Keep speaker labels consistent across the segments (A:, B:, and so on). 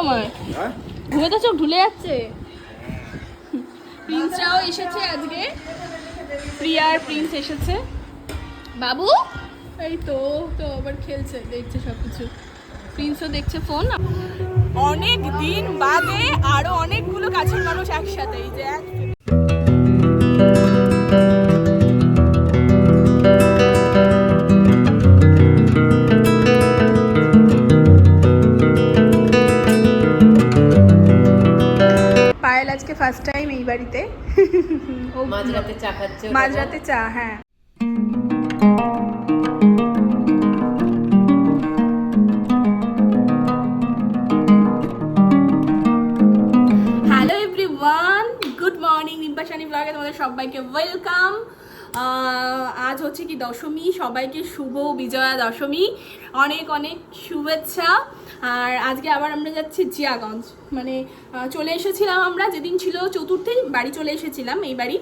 A: তোমার?
B: হ্যাঁ?
A: ঘুমে তো চোখ ঢুলে যাচ্ছে? প্রিন্সরাও এসেছে আজকে। প্রিয়ার আর প্রিন্স এসেছে। বাবু? এই তো তো আবার খেলছে দেখছে সব কিছু প্রিন্সও দেখছে ফোন। অনেক দিন বাদে আরও অনেকগুলো কাছের মানুষ একসাথে এই যে এক বাড়িতে।
C: মাঝরাতে চা খাচ্ছে
A: মাঝরাতে চা হ্যাঁ। হ্যালো এভরিওয়ান গুড মর্নিং নিম্পাশানি ব্লগে তোমাদের সবাইকে ওয়েলকাম আজ হচ্ছে কি দশমী, সবাইকে শুভ বিজয়া দশমী, অনেক অনেক শুভেচ্ছা। আর আজকে আবার আমরা যাচ্ছি জিয়াগঞ্জ। মানে চলে এসেছিলাম আমরা, যেদিন ছিল চতুর্থী বাড়ি চলে এসেছিলাম এই বাড়ি।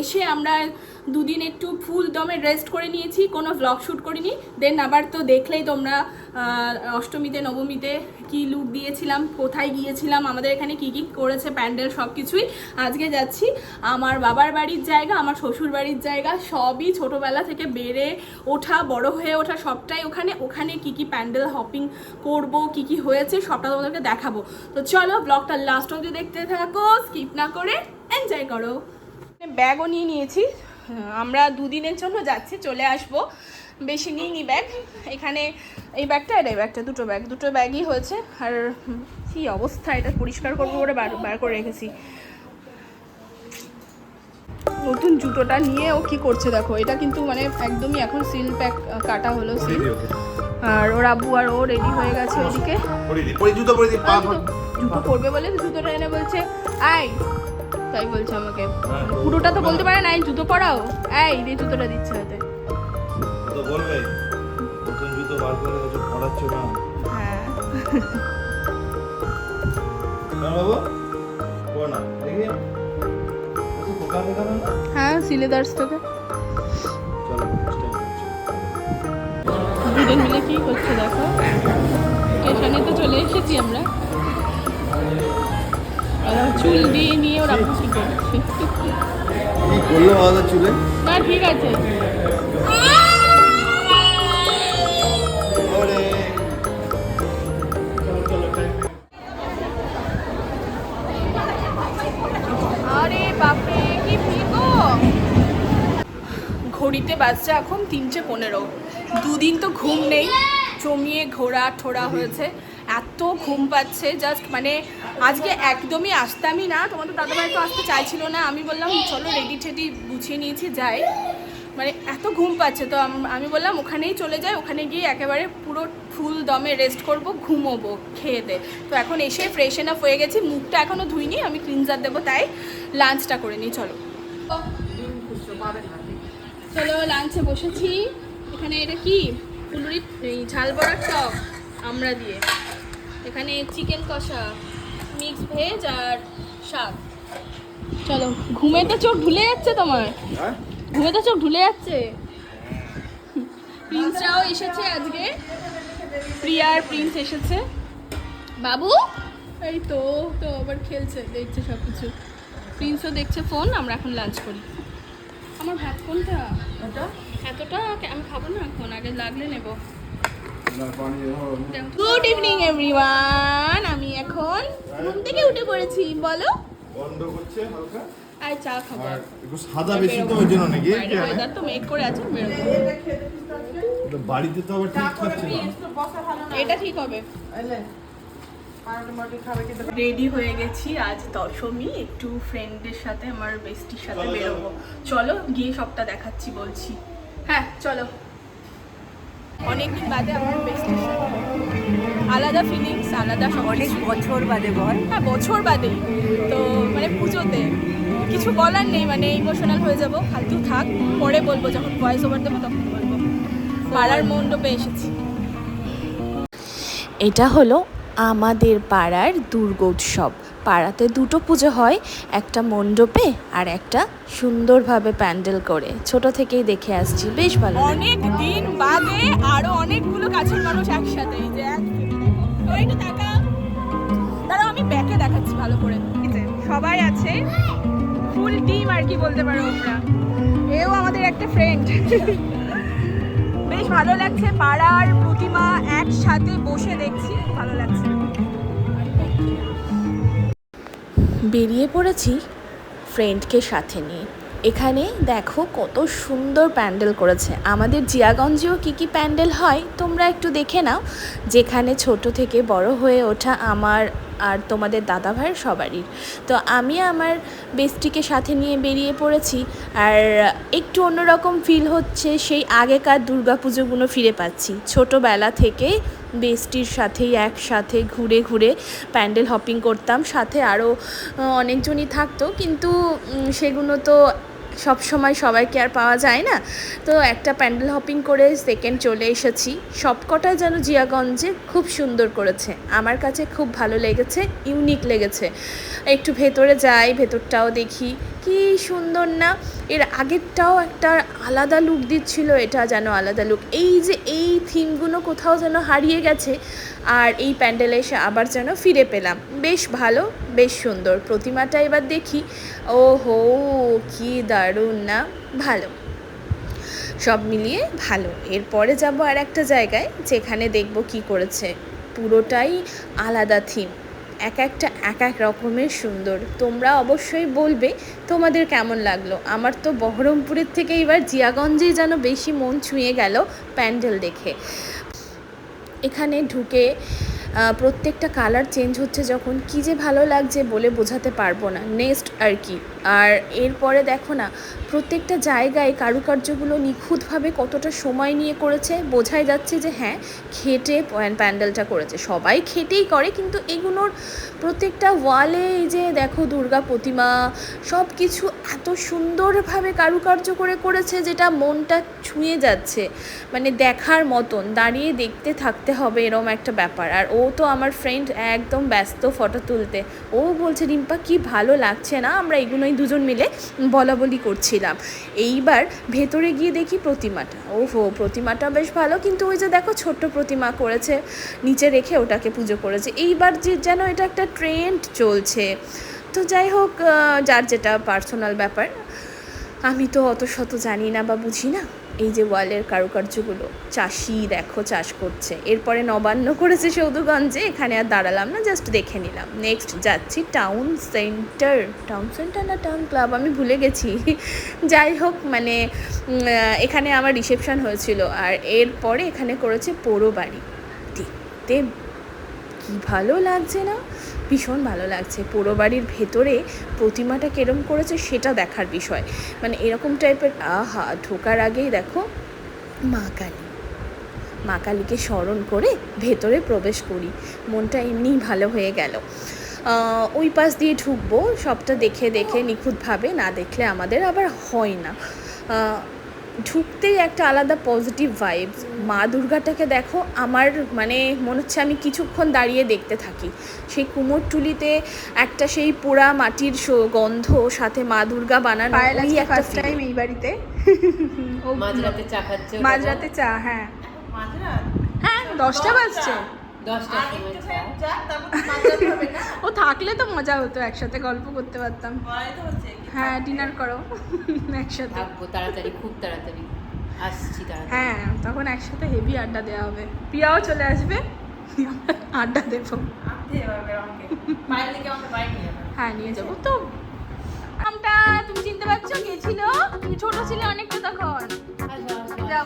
A: এসে আমরা দুদিন একটু ফুল দমে রেস্ট করে নিয়েছি, কোনো ব্লগ শ্যুট করিনি। দেন আবার তো দেখলেই তোমরা অষ্টমীতে, নবমীতে কি লুক দিয়েছিলাম, কোথায় গিয়েছিলাম, আমাদের এখানে কি কি করেছে প্যান্ডেল সব কিছুই আজকে যাচ্ছি। আমার বাবার বাড়ির জায়গা, আমার শ্বশুর বাড়ির জায়গা, সবই ছোটোবেলা থেকে বেড়ে ওঠা, বড় হয়ে ওঠা, সবটাই ওখানে। ওখানে কি কি প্যান্ডেল হপিং করব, কি কি হয়েছে, সবটা তোমাদেরকে দেখাবো। তো চলো ব্লগটা লাস্ট অবধি দেখতে থাকো স্কিপ না করে এনজয় করো। ব্যাগও নিয়ে নিয়েছি। আমরা দুদিনের জন্য যাচ্ছি চলে আসব। বেশি নিইনি ব্যাগ। এখানে এই ব্যাগটা আর এই ব্যাগটা দুটো ব্যাগ। দুটো ব্যাগই হয়েছে। আর কি অবস্থা এটা পরিষ্কার করব করে বার বার করে রেখেছি। নতুন জুতোটা নিয়ে ও কি করছে দেখো এটা কিন্তু মানে একদমই এখন সিল প্যাক কাটা হলো সিল। আর ওর আব্বু আর ও রেডি হয়ে গেছে ওইদিকে
B: জুতো
A: পরবে বলে জুতোটা এনে বলছে আই তাই বলছে আমাকে।
B: হ্যাঁ।
A: পুরোটা তো বলতে পারে না এই জুতো পরাও? এই দিয়ে জুতোটা দিচ্ছে হাতে।
B: তো বলবে নতুন জুতো বার করে কিছু পড়াচ্ছ না।
A: হ্যাঁ।
B: না বাবু পড় না। দেখি। না?
A: হ্যাঁ সিলেদার্স
B: করছি।
A: দুজন মিলে কি করছে দেখো? স্টেশনে তো চলে এসেছি আমরা। চুল দিয়ে নিয়ে ওরা কি করছে?
B: কি করল আমাদের চুলে?
A: না ঠিক আছে। আরে বাপরে কি ঘড়িতে বাজছে এখন তিনটে পনেরো। দুদিন তো ঘুম নেই জমিয়ে ঘোরা ঠোরা হয়েছে। এত ঘুম পাচ্ছে জাস্ট মানে আজকে একদমই আসতামই না। তোমাদের দাদাভাই তো আসতে চাইছিল না, আমি বললাম, চলো রেডি টেডি গুছিয়ে নিয়েছি, যাই। মানে এত ঘুম পাচ্ছে তো আমি বললাম, ওখানেই চলে যাই, ওখানে গিয়ে একেবারে পুরো ফুল দমে রেস্ট করব, ঘুমোবো খেয়েতে তো এখন এসে ফ্রেশন আপ হয়ে গেছি, মুখটা এখনও ধুইনি, আমি ক্লিনজার দেবো, তাই লাঞ্চটা করে নিই, চলো। চলো লাঞ্চে বসেছি। এখানে এটা কি? ফুলুরি ঝাল বড়ার টক, আমরা দিয়ে। এখানে চিকেন কষা মিক্স ভেজ আর শাক। চলো ঘুমে তো চোখ ঢুলে যাচ্ছে তোমার?
B: হ্যাঁ?
A: ঘুমে তো চোখ ঢুলে যাচ্ছে? প্রিন্সরাও এসেছে আজকে। প্রিয়া আর প্রিন্স এসেছে। বাবু? এই তো তো আবার খেলছে দেখছে সব কিছু প্রিন্সও দেখছে ফোন আমরা এখন লাঞ্চ করি। আমার ভাত কোনটা? এতটা আমি খাব না এখন আগে লাগলে নেব। গুড ইভিনিং এভরিওয়ান আমি এখন ঘুম থেকে উঠে পড়েছি বলো।
B: বন্ধ করছে হালকা।
A: আর চা খাব।
B: আর একটু সাদা বেশি তো ওই জন্য নাকি?
A: তো মেক করে আছে বেরোবো।
B: বাড়িতে তো আবার ঠিক না।
A: এটা ঠিক হবে। রেডি হয়ে গেছি আজ দশমী একটু ফ্রেন্ডের সাথে আমার বেস্টির সাথে বেরোবো। চলো গিয়ে সবটা দেখাচ্ছি বলছি। হ্যাঁ চলো। অনেকদিন বাদে আমার বেস্টির সাথে আলাদা ফিলিংস আলাদা সব
C: অনেক বছর বাদে বল।
A: হ্যাঁ বছর বাদেই। তো মানে পুজোতে। কিছু বলার নেই মানে ইমোশনাল হয়ে যাব। ফালতু থাক পরে বলব যখন ভয়েস ওভার দেবো তখন বলব। পাড়ার মণ্ডপে এসেছি।
D: এটা হলো আমাদের পাড়ার দুর্গোৎসব। পাড়াতে দুটো পুজো হয়, একটা মণ্ডপে আর একটা সুন্দরভাবে প্যান্ডেল করে। ছোট থেকেই দেখে আসছি, বেশ ভালো
A: অনেক দিন বাদে আরও অনেকগুলো কাছের মানুষ একসাথে, এই যে একটু তাকা। ওকে দেখাচ্ছি ভালো করে। সবাই আছে। ফুল টিম আর কি বলতে পারো আমরা। এও আমাদের একটা ফ্রেন্ড বেশ ভালো লাগছে, পাড়ার প্রতিমা একসাথে বসে দেখছি, ভালো লাগছে।
D: বেরিয়ে পড়েছি ফ্রেন্ডকে সাথে নিয়ে। এখানে দেখো কত সুন্দর প্যান্ডেল করেছে। আমাদের জিয়াগঞ্জেও কী কী প্যান্ডেল হয় তোমরা একটু দেখে নাও। যেখানে ছোট থেকে বড় হয়ে ওঠা আমার আর তোমাদের দাদা ভাইয়ের সবারই। তো আমি আমার বেস্টিকে সাথে নিয়ে বেরিয়ে পড়েছি আর একটু অন্যরকম ফিল হচ্ছে সেই আগেকার দুর্গাপুজোগুলো ফিরে পাচ্ছি। ছোটোবেলা থেকে বেস্টির সাথেই একসাথে ঘুরে ঘুরে প্যান্ডেল হপিং করতাম। সাথে আরও অনেকজনই থাকতো। কিন্তু সেগুলো তো সব সময় সবাইকে আর পাওয়া যায় না। তো একটা প্যান্ডেল হপিং করে সেকেন্ড চলে এসেছি। সবকটা যেন জিয়াগঞ্জে খুব সুন্দর করেছে। আমার কাছে খুব ভালো লেগেছে ইউনিক লেগেছে। একটু ভেতরে যাই, ভেতরটাও দেখি। কি সুন্দর না। এর আগেরটাও একটা আলাদা লুক দিচ্ছিল, এটা যেন আলাদা লুক এই যে এই থিমগুলো কোথাও যেন হারিয়ে গেছে, আর এই প্যান্ডেলে এসে আবার যেন ফিরে পেলাম। বেশ ভালো, বেশ সুন্দর। প্রতিমাটা এবার দেখি। ও হো কি দারুণ না? ভালো। সব মিলিয়ে ভালো। এরপরে যাব আর একটা জায়গায়, যেখানে দেখব কি করেছে। পুরোটাই আলাদা থিম এক একটা, এক এক রকমের সুন্দর। তোমরা অবশ্যই বলবে তোমাদের কেমন লাগল। আমার তো বহরমপুরের থেকে এবার জিয়াগঞ্জেই যেন বেশি মন ছুঁয়ে গেল প্যান্ডেল দেখে। এখানে ঢুকে প্রত্যেকটা কালার চেঞ্জ হচ্ছে যখন কী যে ভালো লাগছে বলে বোঝাতে পারব না। নেক্সট আর কি। আর এরপরে দেখো না, প্রত্যেকটা জায়গায় কারুকার্যগুলো নিখুঁতভাবে কতটা সময় নিয়ে করেছে বোঝাই যাচ্ছে যে হ্যাঁ খেটে প্যান্ডেলটা করেছে। সবাই খেটেই করে কিন্তু এগুলোর প্রত্যেকটা ওয়ালে এই যে দেখো দুর্গা প্রতিমা সব কিছু এত সুন্দরভাবে কারুকার্য করে করেছে যেটা মনটা ছুঁয়ে যাচ্ছে। মানে দেখার মতন, দাঁড়িয়ে দেখতে থাকতে হবে এরম একটা ব্যাপার। আর ও তো আমার ফ্রেন্ড একদম ব্যস্ত ফটো তুলতে। ও বলছে, রিম্পা, কি ভালো লাগছে না? আমরা এগুলোই দুজন মিলে বলা বলি করছিলাম। এইবার ভেতরে গিয়ে দেখি প্রতিমাটা। ও হো প্রতিমাটা বেশ ভালো, কিন্তু ওই যে দেখো ছোট্ট প্রতিমা করেছে, নিচে রেখে ওটাকে পুজো করেছে। এইবার যে যেন এটা একটা ট্রেন্ড চলছে। তো যাই হোক যার যেটা পার্সোনাল ব্যাপার, আমি তো অত শত জানি না বা বুঝি না। এই যে ওয়ালের কারুকার্যগুলো, চাষি দেখো চাষ করছে। এরপরে নবান্ন করেছে সৌদগঞ্জে এখানে আর দাঁড়ালাম না জাস্ট দেখে নিলাম। নেক্সট যাচ্ছি টাউন সেন্টার টাউন সেন্টার না টাউন ক্লাব আমি ভুলে গেছি। যাই হোক মানে এখানে আমার রিসেপশন হয়েছিল, আর এরপরে এখানে করেছে পোড়ো বাড়ি। দেখতে কি ভালো লাগছে না? ভীষণ ভালো লাগছে। পোড়ো বাড়ির ভেতরে প্রতিমাটা কেরম করেছে সেটা দেখার বিষয়। মানে এরকম টাইপের, আহা, ঢোকার আগেই দেখো মা কালী। মা কালীকে স্মরণ করে ভেতরে প্রবেশ করি। মনটা এমনিই ভালো হয়ে গেল। ওই পাশ দিয়ে ঢুকবো, সবটা দেখে দেখে নিখুঁতভাবে, না দেখলে আমাদের আবার হয় না। ঢুকতেই একটা আলাদা পজিটিভ ভাইব মা দুর্গাটাকে দেখো আমার মানে মনে হচ্ছে আমি কিছুক্ষণ দাঁড়িয়ে দেখতে থাকি। সেই কুমোরটুলিতে একটা সেই পোড়া মাটির গন্ধ সাথে মা দুর্গা বানানো
A: পায়েল
D: ওই একটা
A: টাইম এই বাড়িতে। ও
C: মাঝরাতে চা খাচ্ছে
A: মাঝরাতে চা হ্যাঁ। হ্যাঁ দশটা বাজছে। থাকলে তো মজা হতো একসাথে গল্প করতে পারতাম। হ্যাঁ ডিনার করো একসাথে।
C: তাড়াতাড়ি খুব তাড়াতাড়ি। আসছি
A: হ্যাঁ তখন একসাথে হেভি আড্ডা দেওয়া হবে। প্রিয়াও চলে আসবে আড্ডা দেবো। হ্যাঁ নিয়ে যাব তো। নামটা তুমি চিনতে পারছ? কে ছিল? তুমি ছোট ছিলে অনেকটা তখন যাও।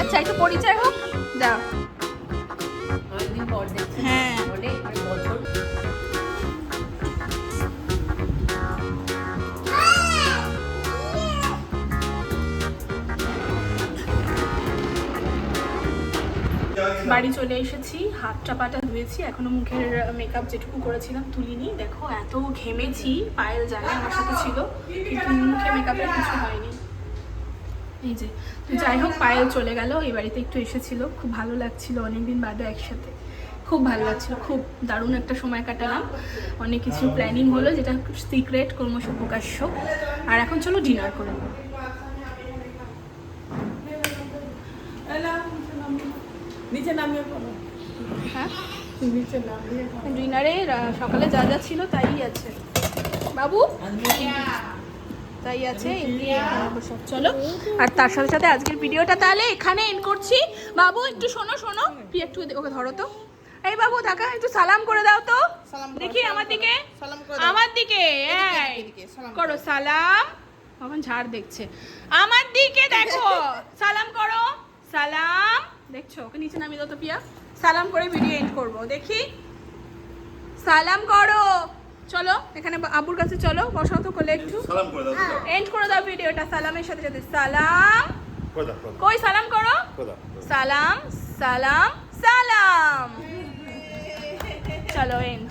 A: আচ্ছা একটু পরিচয় হোক। যাও। বাড়ি চলে এসেছি, হাতটা পাটা ধুয়েছি, এখনও মুখের মেকআপ যেটুকু করেছিলাম তুলিনি। দেখো, এত ঘেমেছি পায়েল জানে আমার সাথে ছিল, কিন্তু মুখে মেকআপের কিছু হয়নি। এই যে, তো যাই হোক, পায়েল চলে গেল, এই বাড়িতে একটু এসেছিল, খুব ভালো লাগছিল, অনেকদিন বাদে একসাথে। খুব ভালো লাগছিল, খুব দারুণ একটা সময় কাটালাম। অনেক কিছু প্ল্যানিং হলো, যেটা সিক্রেট ক্রমশ প্রকাশ্য। আর এখন চলো ডিনার করে নেব
E: নিচে নামিয়ে পড়ো
A: হ্যাঁ? ডিনারে সকালে যা যা ছিল তাই আছে। বাবু? তাই আছে চলো। আর তার সাথে সাথে আজকের ভিডিওটা তাহলে এখানে এন্ড করছি। বাবু একটু শোনো শোনো। প্রিয়া একটু ওকে ধরো তো। এই বাবু দেখা একটু সালাম করে দাও তো। দেখি আমার দিকে। আমার দিকে এই। করো সালাম। এখন ঝাড় দেখছে। আমার দিকে দেখো। সালাম করো। সালাম। দেখছ? ওকে নিচে নামিয়ে দাও তো পিয়া। সালাম করে ভিডিও এন্ড করব। দেখি? সালাম করো! চলো এখানে আবুর কাছে চলো বসাও তো কোলে একটু।
B: সালাম করে দাও।
A: এন্ড করে দাও ভিডিওটা সালামের সাথে সাথে। সালাম! কই সালাম করো। সালাম সালাম সালাম! চলো এন্ড